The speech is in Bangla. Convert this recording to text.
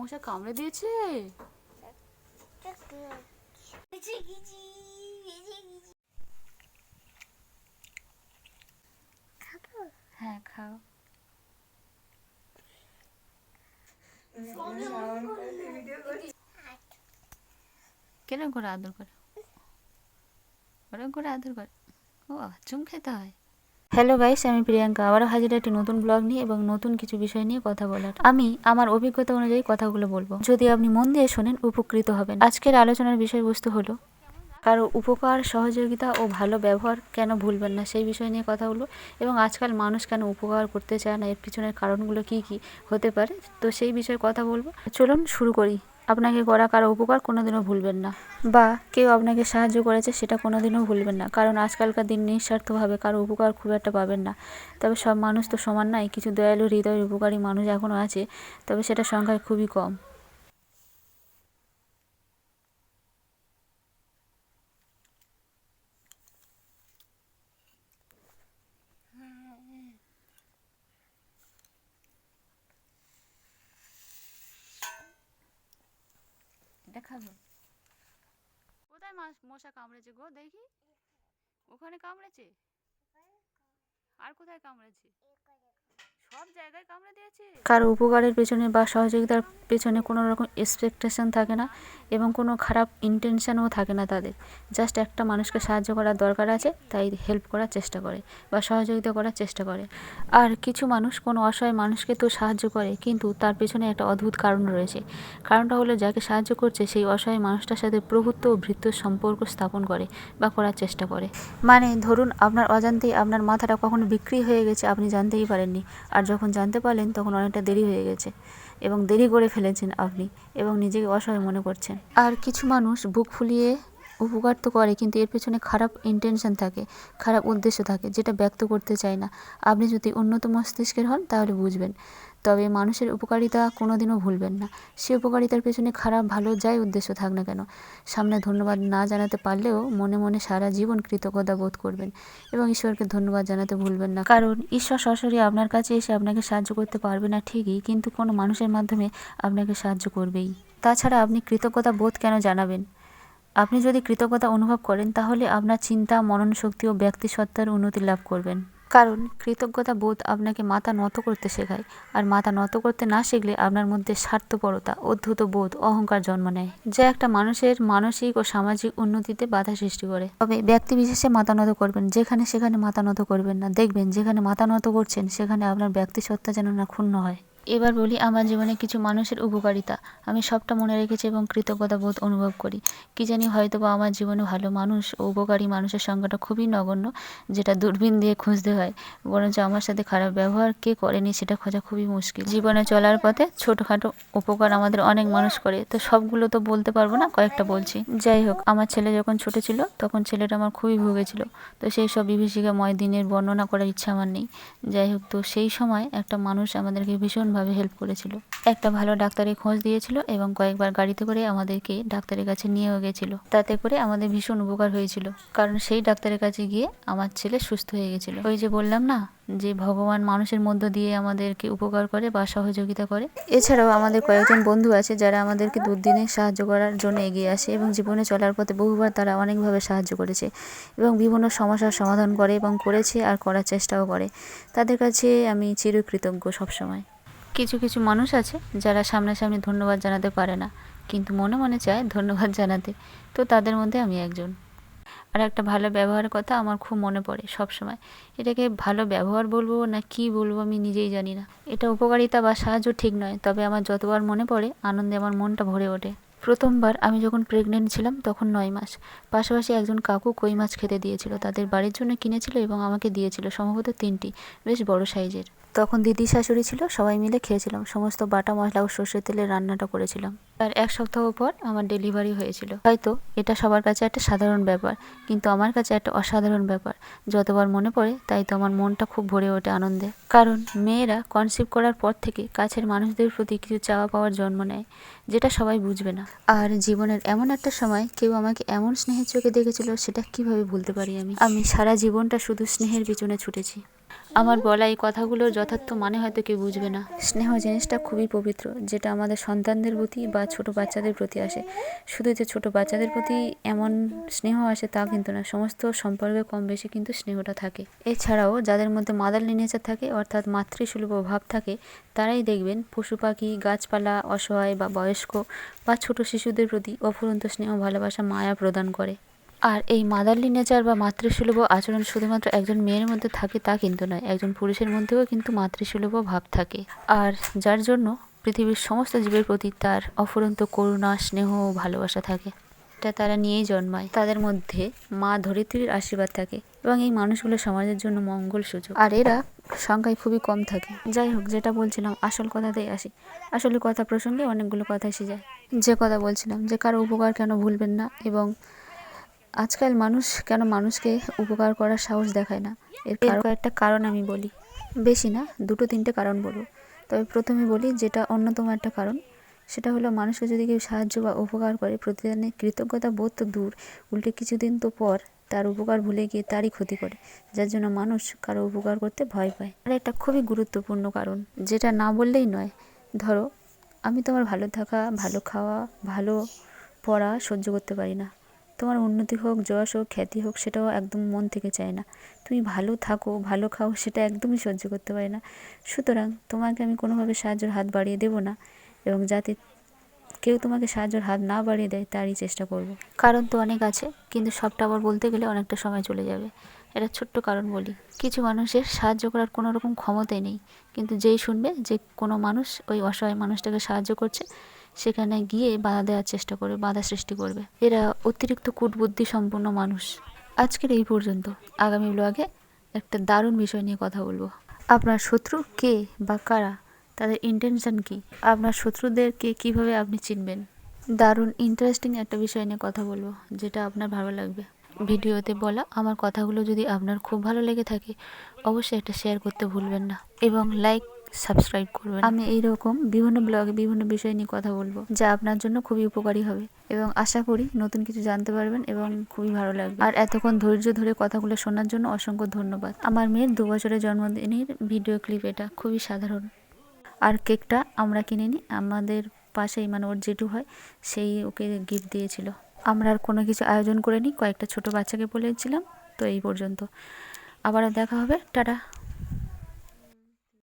মশা কামড়ে দিয়েছে? হ্যাঁ খাও। কেন করে আদর করে? ওরকম করে আদর করে? ও চুম খেতে হয়। হ্যালো গাইস আমি প্রিয়াঙ্কা। আবারও হাজির একটি নতুন ব্লগ নিয়ে এবং নতুন কিছু বিষয় নিয়ে কথা বলার। আমি আমার অভিজ্ঞতা অনুযায়ী কথাগুলো বলব। যদি আপনি মন দিয়ে শোনেন, উপকৃত হবেন। আজকের আলোচনার বিষয়বস্তু হলো, কারও উপকার, সহযোগিতা ও ভালো ব্যবহার কেন ভুলবেন না সেই বিষয় নিয়ে কথা বলব এবং আজকাল মানুষ কেন উপকার করতে চায় না, এর পিছনের কারণগুলো কি কি হতে পারে, তো সেই বিষয়ে কথা বলব। চলুন শুরু করি। আপনাকে করা কারও উপকার কোনোদিনও ভুলবেন না। বা কেউ আপনাকে সাহায্য করেছে সেটা কোনোদিনও ভুলবেন না। কারণ আজকালকার দিন নিঃস্বার্থভাবে কারও উপকার খুব একটা পাবেন না। তবে সব মানুষ তো সমান নয়, কিছু দয়ালু, হৃদয়ের উপকারী মানুষ এখনও আছে। তবে সেটা সংখ্যায় খুবই কম। খাব কোথায় মাছ মশা কামড়েছে গো? দেখি। ওখানে কামড়েছে? আর কোথায় কামড়েছে? কারও উপকারের পেছনে বা সহযোগিতার পেছনে কোনো রকম এক্সপেকটেশন থাকে না এবং কোনো খারাপ ইন্টেনশনও থাকে না তাদের। জাস্ট একটা মানুষকে সাহায্য করার দরকার আছে, তাই হেল্প করার চেষ্টা করে বা সহযোগিতা করার চেষ্টা করে। আর কিছু মানুষ কোনো অসহায় মানুষকে তো সাহায্য করে, কিন্তু তার পেছনে একটা অদ্ভুত কারণ রয়েছে। কারণটা হলো যাকে সাহায্য করছে সেই অসহায় মানুষটার সাথে প্রভুত্ব ও ভৃত্যর সম্পর্ক স্থাপন করে বা করার চেষ্টা করে। মানে ধরুন আপনার অজান্তেই আপনার মাথাটা কখনো বিক্রি হয়ে গেছে, আপনি জানতেই পারেননি। আর যখন জানতে পারলেন, তখন অনেকটা দেরি হয়ে গেছে এবং দেরি করে ফেলেছেন আপনি এবং নিজেকে অসহায় মনে করছেন। আর কিছু মানুষ বুক ফুলিয়ে উপকার তো করে, কিন্তু এর পেছনে খারাপ ইন্টেনশন থাকে, খারাপ উদ্দেশ্য থাকে, যেটা ব্যক্ত করতে চায় না। আপনি যদি উন্নত মস্তিষ্কের হন, তাহলে বুঝবেন। তবে মানুষের উপকারিতা কোনোদিনও ভুলবেন না। সে উপকারিতার পেছনে খারাপ, ভালো যাই উদ্দেশ্য থাক না কেন, সামনে ধন্যবাদ না জানাতে পারলেও মনে মনে সারা জীবন কৃতজ্ঞতা বোধ করবেন এবং ঈশ্বরকে ধন্যবাদ জানাতে ভুলবেন না। কারণ ঈশ্বর সরাসরি আপনার কাছে এসে আপনাকে সাহায্য করতে পারবে না ঠিকই, কিন্তু কোনো মানুষের মাধ্যমে আপনাকে সাহায্য করবেই। তাছাড়া আপনি কৃতজ্ঞতা বোধ কেন জানাবেন? আপনি যদি কৃতজ্ঞতা অনুভব করেন, তাহলে আপনার চিন্তা মনন শক্তি ও ব্যক্তিসত্তার উন্নতি লাভ করবেন। কারণ কৃতজ্ঞতা বোধ আপনাকে মাথা নত করতে শেখায়, আর মাথা নত করতে না শিখলে আপনার মধ্যে স্বার্থপরতা, অদ্ভুত বোধ, অহংকার জন্ম নেয়, যা একটা মানুষের মানসিক ও সামাজিক উন্নতিতে বাধা সৃষ্টি করে। তবে ব্যক্তি বিশেষে মাথা নত করবেন, যেখানে সেখানে মাথা নত করবেন না। দেখবেন, যেখানে মাথা নত করছেন, সেখানে আপনার ব্যক্তিসত্তা যেন না ক্ষুণ্ণ হয়। এবার বলি, আমার জীবনে কিছু মানুষের উপকারিতা। আমি সবটা মনে রেখেছি এবং কৃতজ্ঞতা বোধ অনুভব করি। কি জানি হয়তো বা আমার জীবনে ভালো মানুষ ও উপকারী মানুষের সংখ্যাটা খুবই নগণ্য, যেটা দূরবীন দিয়ে খুঁজতে হয়। বরঞ্চ আমার সাথে খারাপ ব্যবহার কে করেনি সেটা খোঁজা খুবই মুশকিল। জীবনে চলার পথে ছোটোখাটো উপকার আমাদের অনেক মানুষ করে, তো সবগুলো তো বলতে পারব না, কয়েকটা বলছি। যাই হোক, আমার ছেলে যখন ছোট ছিল, তখন ছেলেটা আমার খুবই ভুগেছিল, তো সেই সব বিভীষিকাময় দিনের বর্ণনা করার ইচ্ছা আমার নেই। যাই হোক, তো সেই সময় একটা মানুষ আমাদেরকে ভীষণভাবে হেল্প করেছিল। একটা ভালো ডাক্তারের খোঁজ দিয়েছিল এবং কয়েকবার গাড়িতে করে আমাদেরকে ডাক্তারের কাছে নিয়েও গেছিল। তাতে করে আমাদের ভীষণ উপকার হয়েছিল। কারণ সেই ডাক্তারের কাছে গিয়ে আমার ছেলে সুস্থ হয়ে গেছিল। ওই যে বললাম না, যে ভগবান মানুষের মধ্য দিয়ে আমাদেরকে উপকার করে বা সহযোগিতা করে। এছাড়াও আমাদের কয়েকজন বন্ধু আছে যারা আমাদেরকে দুর্দিনে সাহায্য করার জন্য এগিয়ে আসে এবং জীবনে চলার পথে বহুবার তারা অনেকভাবে সাহায্য করেছে এবং বিভিন্ন সমস্যার সমাধান করে এবং করেছে আর করার চেষ্টাও করে। তাদের কাছে আমি চিরকৃতজ্ঞ সবসময়। কিছু কিছু মানুষ আছে যারা সামনাসামনি ধন্যবাদ জানাতে পারে না। কিন্তু মনে মনে চায় ধন্যবাদ জানাতে। তো তাদের মধ্যে আমি একজন। আর একটা ভালো ব্যবহারের কথা আমার খুব মনে পড়ে সবসময়। এটাকে ভালো ব্যবহার বলব না কি বলব আমি নিজেই জানি না। এটা উপকারিতা বা সাহায্য ঠিক নয়, তবে আমার যতবার মনে পড়ে আনন্দে আমার মনটা ভরে ওঠে। প্রথমবার আমি যখন প্রেগনেন্ট ছিলাম তখন নয় মাস। পাশাপাশি একজন কাকু কই মাছ খেতে দিয়েছিল, তাদের বাড়ির জন্য কিনেছিল এবং আমাকে দিয়েছিল, সম্ভবত তিনটি, বেশ বড় সাইজের। তখন দিদি শাশুড়ি ছিল, সবাই মিলে খেয়েছিলাম, সমস্ত বাটা মশলা ও সর্ষের তেলে রান্নাটা করেছিলাম। আর এক সপ্তাহ পর আমার ডেলিভারি হয়েছিল। হয়তো এটা সবার কাছে একটা সাধারণ ব্যাপার, কিন্তু আমার কাছে একটা অসাধারণ ব্যাপার। যতবার মনে পড়ে, তাই তো আমার মনটা খুব ভরে ওঠে আনন্দে। কারণ মেয়েরা কনসিভ করার পর থেকে কাছের মানুষদের প্রতি কিছু চাওয়া পাওয়ার জন্ম নেয়, যেটা সবাই বুঝবে না। আর জীবনের এমন একটা সময় কেউ আমাকে এমন স্নেহের চোখে দেখেছিল, সেটা কীভাবে ভুলতে পারি আমি? আমি সারা জীবনটা শুধু স্নেহের পিছনে ছুটেছি। আমার বলা এই কথাগুলোর যথার্থ মানে হয়তো কেউ বুঝবে না। স্নেহ জিনিসটা খুবই পবিত্র, যেটা আমাদের সন্তানদের প্রতি বা ছোট বাচ্চাদের প্রতি আসে। শুধু যে ছোট বাচ্চাদের প্রতি এমন স্নেহ আসে তা কিন্তু না, সমস্ত সম্পর্কে কম বেশি কিন্তু স্নেহটা থাকে। এছাড়াও যাদের মধ্যে মাদারলি নেচার থাকে, অর্থাৎ মাতৃসুলভ ভাব থাকে, তারাই দেখবেন পশু পাখি, গাছপালা, অসহায় বা বয়স্ক বা ছোট শিশুদের প্রতি অফুরন্ত স্নেহ ভালোবাসা মায়া প্রদান করে। আর এই মাদারলি নেচার বা মাতৃসুলভ আচরণ শুধুমাত্র একজন মেয়ের মধ্যে থাকে তা কিন্তু নয়, একজন পুরুষের মধ্যেও কিন্তু মাতৃসুলভ ভাব থাকে। আর যার জন্য পৃথিবীর সমস্ত জীবের প্রতি তার অফুরন্ত করুণা, স্নেহ ও ভালোবাসা থাকে। এটা তারা নিয়েই জন্মায়। তাদের মধ্যে মা ধরিত্রীর আশীর্বাদ থাকে এবং এই মানুষগুলো সমাজের জন্য মঙ্গল সূচক। আর এরা সংখ্যায় খুবই কম থাকে। যাই হোক, যেটা বলছিলাম, আসল কথাতেই আসি। আসলে কথা প্রসঙ্গে অনেকগুলো কথা এসে যায়। যে কথা বলছিলাম, যে কারও উপকার কেন ভুলবেন না এবং আজকাল মানুষ কেন মানুষকে উপকার করার সাহস দেখায় না? এর কারও একটা কারণ আমি বলি। বেশি না, দুটো তিনটে কারণ বলব। তবে প্রথমে বলি যেটা অন্যতম একটা কারণ, সেটা হলো মানুষকে যদি কেউ সাহায্য বা উপকার করে, প্রতিদিনে কৃতজ্ঞতা বোধ তো দূর। উল্টে কিছুদিন তো পর তার উপকার ভুলে গিয়ে তারই ক্ষতি করে, যার জন্য মানুষ কারও উপকার করতে ভয় পায়। আর একটা খুবই গুরুত্বপূর্ণ কারণ, যেটা না বললেই নয়। ধরো, আমি তোমার ভালো থাকা, ভালো খাওয়া, ভালো পড়া সহ্য করতে পারি না। তোমার উন্নতি হোক, যশ হোক, খ্যাতি হোক, সেটাও একদম মন থেকে চায় না। তুমি ভালো থাকো, ভালো খাও, সেটা একদমই সহ্য করতে পারে না। সুতরাং তোমাকে আমি কোনোভাবে সাহায্যের হাত বাড়িয়ে দেবো না এবং যাতে কেউ তোমাকে সাহায্যের হাত না বাড়িয়ে দেয়, তারই চেষ্টা করব। কারণ তো অনেক আছে, কিন্তু সবটা আবার বলতে গেলে অনেকটা সময় চলে যাবে। এটা ছোট্ট কারণ বলি। কিছু মানুষের সাহায্য করার কোনো রকম ক্ষমতাই নেই। কিন্তু যেই শুনবে যে কোনো মানুষ ওই অসহায় মানুষটাকে সাহায্য করছে সেখানে গিয়ে বাধা দেওয়ার চেষ্টা করবে, বাধা সৃষ্টি করবে। এরা অতিরিক্ত কূটবুদ্ধি সম্পন্ন মানুষ। আজকের এই পর্যন্ত। আগামী ব্লগে একটা দারুণ বিষয় নিয়ে কথা বলব। আপনার শত্রু কে বা কারা? তাদের ইন্টেনশন কি? আপনার শত্রুদেরকে কীভাবে আপনি চিনবেন? দারুণ ইন্টারেস্টিং একটা বিষয় নিয়ে কথা বলব, যেটা আপনার ভালো লাগবে। ভিডিওতে বলা আমার কথাগুলো যদি আপনার খুব ভালো লেগে থাকে, অবশ্যই একটা শেয়ার করতে ভুলবেন না। এবং লাইক সাবস্ক্রাইব করবেন। আমি এই রকম বিভিন্ন ব্লগে, বিভিন্ন বিষয় নিয়ে কথা বলব, যা আপনার জন্য খুবই উপকারী হবে। এবং আশা করি নতুন কিছু জানতে পারবেন এবং খুবই ভালো লাগবে। আর এতক্ষণ ধৈর্য ধরে কথাগুলো শোনার জন্য অসংখ্য ধন্যবাদ। আমার মেয়ের দু বছরের জন্মদিনের ভিডিও ক্লিপ এটা, খুবই সাধারণ। আর কেকটা আমরা কিনে নিই, আমাদের পাশেই মানে ওর জেঠু হয়, সেই ওকে গিফট দিয়েছিল। আমরা আর কোনো কিছু আয়োজন করে নিই, কয়েকটা ছোট বাচ্চাকে বলেছিলাম, তো এই পর্যন্ত। আবারও দেখা হবে, টাটা।